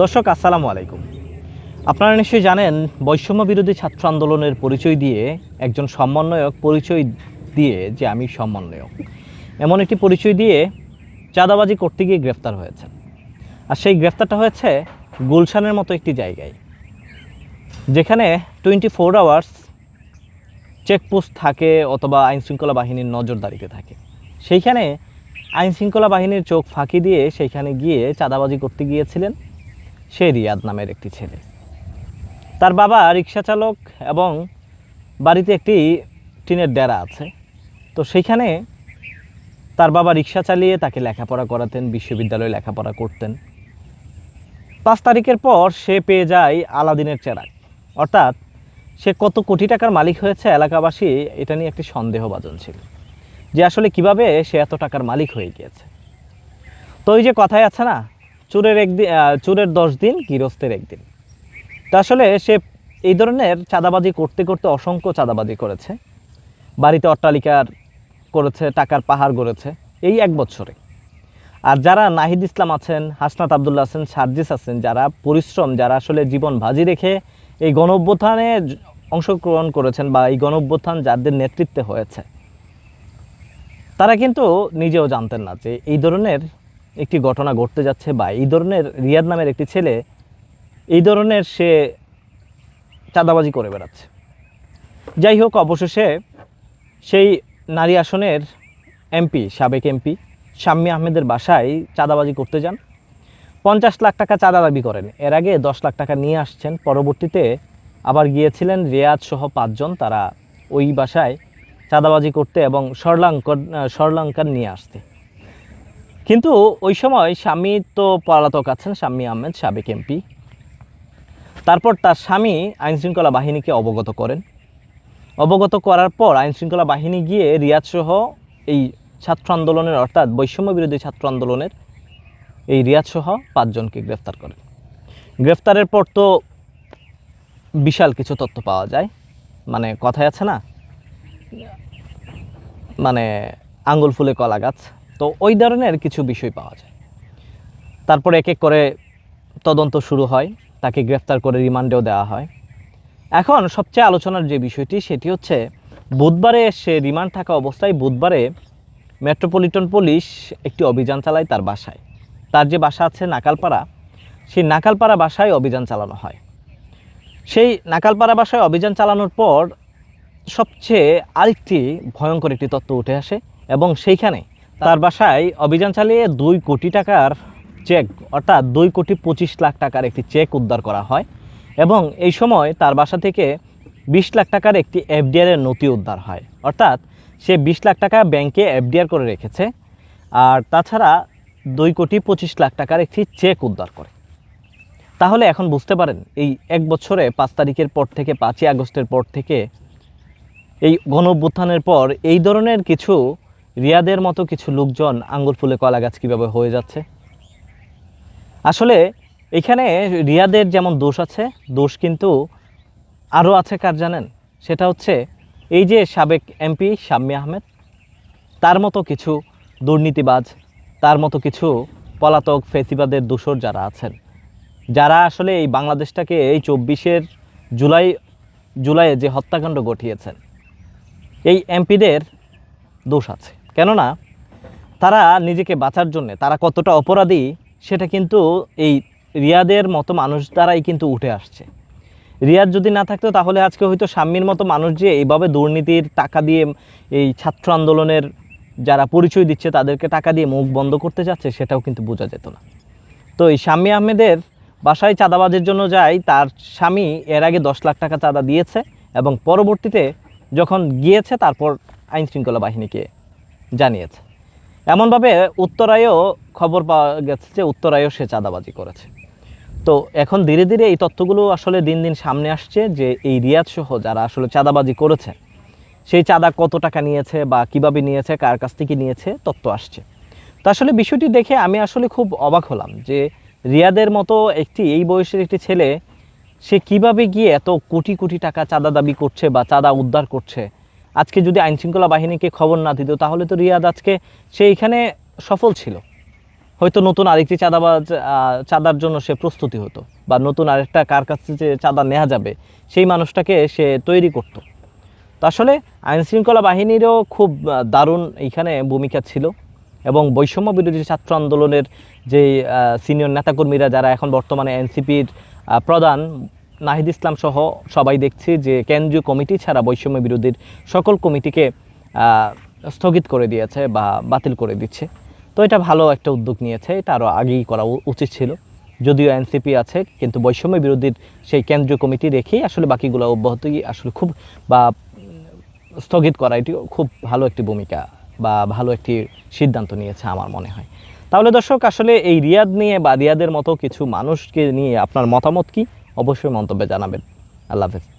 দর্শক, আসসালামু আলাইকুম। আপনারা নিশ্চয়ই জানেন, বৈষম্য বিরোধী ছাত্র আন্দোলনের পরিচয় দিয়ে একজন সমন্বয়ক পরিচয় দিয়ে যে আমি সমন্বয়ক, এমন একটি পরিচয় দিয়ে চাঁদাবাজি করতে গিয়ে গ্রেফতার হয়েছে আর সেই গ্রেফতারটা হয়েছে গুলশানের মতো একটি জায়গায়, যেখানে টোয়েন্টি ফোর আওয়ার্স চেকপোস্ট থাকে অথবা আইনশৃঙ্খলা বাহিনীর নজরদারিতে থাকে। সেইখানে আইনশৃঙ্খলা বাহিনীর চোখ ফাঁকি দিয়ে সেইখানে গিয়ে চাঁদাবাজি করতে গিয়েছিলেন। সে রিয়াদ নামের একটি ছেলে। তার বাবা রিক্সা চালক এবং বাড়িতে একটি টিনের ডেরা আছে। তো সেইখানে তার বাবা রিক্সা চালিয়ে তাকে লেখাপড়া করাতেন, বিশ্ববিদ্যালয়ে লেখাপড়া করতেন। পাঁচ তারিখের পর সে পেয়ে যায় আলাদিনের চেরাক অর্থাৎ সে কত কোটি টাকার মালিক হয়েছে এলাকাবাসী, এটা নিয়ে একটি সন্দেহভাজন ছিল যে আসলে কীভাবে সে এত টাকার মালিক হয়ে গিয়েছে। তো ওই যে কথায় আছে না চুরের একদিন চোরের দশ দিন, গৃহস্থের একদিন। তা আসলে সে এই ধরনের চাঁদাবাজি করতে করতে অসংখ্য চাঁদাবাজি করেছে। বাড়িতে অট্টালিকার করেছে, টাকার পাহাড় গড়েছে, এই এক বছরে। আর যারা নাহিদ ইসলাম আছেন, হাসনাত আবদুল্লাহ আছেন, সার্জিস আছেন, যারা পরিশ্রম, যারা আসলে জীবন ভাজি রেখে এই গণ অভ্যুত্থানে অংশগ্রহণ করেছেন বা এই গণ অভ্যুত্থান যাদের নেতৃত্বে হয়েছে, তারা কিন্তু নিজেও জানতেন না যে এই ধরনের একটি ঘটনা ঘটতে যাচ্ছে বা এই ধরনের রিয়াদ নামের একটি ছেলে, এই ধরনের সে চাঁদাবাজি করে বেড়াচ্ছে। যাই হোক, অবশেষে সেই নারী আসনের এমপি, সাবেক এমপি শাম্মী আহমেদের বাসায় চাঁদাবাজি করতে যান। পঞ্চাশ লাখ টাকা চাঁদা দাবি করেন। এর আগে দশ লাখ টাকা নিয়ে আসছেন। পরবর্তীতে আবার গিয়েছিলেন রিয়াদ সহ পাঁচজন। তারা ওই বাসায় চাঁদাবাজি করতে এবং স্বর্ণাঙ্কন স্বর্ণাঙ্কার নিয়ে আসতে। কিন্তু ওই সময় স্বামী তো পলাতক আছেন শাম্মী আহমেদ, সাবেক এমপি। তারপর তার স্বামী আইনশৃঙ্খলা বাহিনীকে অবগত করেন। অবগত করার পর আইনশৃঙ্খলা বাহিনী গিয়ে রিয়াদ সহ এই ছাত্র আন্দোলনের, অর্থাৎ বৈষম্য বিরোধী ছাত্র আন্দোলনের এই রিয়াদ সহ পাঁচজনকে গ্রেফতার করেন। গ্রেফতারের পর তো বিশাল কিছু তথ্য পাওয়া যায়। মানে কথায় আছে না? মানে আঙ্গুল ফুলে কলা গাছ। তো ওই ধরনের কিছু বিষয় পাওয়া যায়। তারপরে এক এক করে তদন্ত শুরু হয়, তাকে গ্রেফতার করে রিমান্ডেও দেওয়া হয়। এখন সবচেয়ে আলোচনার যে বিষয়টি, সেটি হচ্ছে বুধবারে সে রিমান্ড থাকা অবস্থায় বুধবারে মেট্রোপলিটন পুলিশ একটি অভিযান চালায় তার বাসায়। তার যে বাসা আছে নাকালপাড়া, সেই নাকালপাড়া বাসায় অভিযান চালানো হয়। সেই নাকালপাড়া বাসায় অভিযান চালানোর পর সবচেয়ে আরেকটি ভয়ঙ্কর একটি তত্ত্ব উঠে আসে এবং সেইখানে তার বাসায় অভিযান চালিয়ে দুই কোটি টাকার চেক অর্থাৎ দুই কোটি পঁচিশ লাখ টাকার একটি চেক উদ্ধার করা হয় এবং এই সময় তার বাসা থেকে বিশ লাখ টাকার একটি এফডিআর এর নথি উদ্ধার হয়। অর্থাৎ সে বিশ লাখ টাকা ব্যাংকে এফডিআর করে রেখেছে আর তাছাড়া দুই কোটি পঁচিশ লাখ টাকার একটি চেক উদ্ধার করে। তাহলে এখন বুঝতে পারেন এই এক বছরে পাঁচ তারিখের পর থেকে পাঁচই আগস্টের পর থেকে এই গণ অভ্যুত্থানের পর এই ধরনের কিছু রিয়াদের মতো কিছু লোকজন আঙ্গুল ফুলে কলা গাছ কীভাবে হয়ে যাচ্ছে? আসলে এখানে রিয়াদের যেমন দোষ আছে, দোষ কিন্তু আরও আছে কার জানেন? সেটা হচ্ছে এই যে সাবেক এমপি শাম্মী আহমেদ, তার মতো কিছু দুর্নীতিবাজ, তার মতো কিছু পলাতক ফেসিবাদের দোষর যারা আছেন। যারা আসলে এই বাংলাদেশটাকে এই চব্বিশের জুলাই, জুলাইয়ে যে হত্যাকাণ্ড ঘটিয়েছেন, এই এমপিদের দোষ আছে। কেননা তারা নিজেকে বাঁচার জন্য, তারা কতটা অপরাধী সেটা কিন্তু এই রিয়াদের মতো মানুষ দ্বারাই কিন্তু উঠে আসছে। রিয়াদ যদি না থাকতো তাহলে আজকে হয়তো সাম্যের মতো মানুষ যে এইভাবে দুর্নীতির টাকা দিয়ে এই ছাত্র আন্দোলনের যারা পরিচয় দিচ্ছে তাদেরকে টাকা দিয়ে মুখ বন্ধ করতে যাচ্ছে সেটাও কিন্তু বোঝা যেত না। তো এই শাম্মী আহমেদের বাসায় চাঁদাবাজের জন্য যায়, তার স্বামী এর আগে দশ লাখ টাকা চাঁদা দিয়েছে এবং পরবর্তীতে যখন গিয়েছে তারপর আইন শৃঙ্খলা বাহিনীকে জানিয়েছে। এমনভাবে উত্তরায়ও খবর পাওয়া গেছে যে উত্তরায়ও সে চাঁদাবাজি করেছে। তো এখন ধীরে ধীরে এই তথ্যগুলো আসলে দিন দিন সামনে আসছে যে এই রিয়াদ সহ যারা আসলে চাঁদাবাজি করেছে, সেই চাঁদা কত টাকা নিয়েছে বা কীভাবে নিয়েছে, কার কাছ থেকে নিয়েছে, তথ্য আসছে। তো আসলে বিষয়টি দেখে আমি আসলে খুব অবাক হলাম যে রিয়াদের মতো একটি, এই বয়সের একটি ছেলে, সে কীভাবে গিয়ে এত কোটি কোটি টাকা চাঁদা দাবি করছে বা চাঁদা উদ্ধার করছে আজকে যদি আইনশৃঙ্খলা বাহিনীকে খবর না দিত, তাহলে তো রিয়াদ আজকে সে এখানে সফল ছিল। হয়তো নতুন আরেকটি চাঁদাবাজ চাঁদার জন্য সে প্রস্তুতি হতো, বা নতুন আরেকটা কার কাছে যে চাঁদা নেওয়া যাবে, সেই মানুষটাকে সে তৈরি করতো। তো আসলে আইন শৃঙ্খলা বাহিনীরও খুব দারুণ এইখানে ভূমিকা ছিল, এবং বৈষম্য বিরোধী ছাত্র আন্দোলনের যে সিনিয়র নেতাকর্মীরা যারা এখন বর্তমানে এনসিপির প্রধান নাহিদ ইসলাম সহ সবাই দেখছি যে কেন্দ্রীয় কমিটি ছাড়া বৈষম্য বিরোধীর সকল কমিটিকে স্থগিত করে দিয়েছে বা বাতিল করে দিচ্ছে। তো এটা ভালো একটা উদ্যোগ নিয়েছে, এটা আরও আগেই করা উচিত ছিল। যদিও এনসিপি আছে, কিন্তু বৈষম্য বিরোধীর সেই কেন্দ্রীয় কমিটি রেখেই আসলে বাকিগুলো অব্যাহতই আসলে খুব বা স্থগিত করা, এটি খুব ভালো একটি ভূমিকা বা ভালো একটি সিদ্ধান্ত নিয়েছে আমার মনে হয়। তাহলে দর্শক, আসলে এই রিয়াদ নিয়ে বা রিয়াদের মতো কিছু মানুষকে নিয়ে আপনার মতামত কি? অবশ্যই মন্তব্য জানাবেন। আল্লাহ হাফেজ।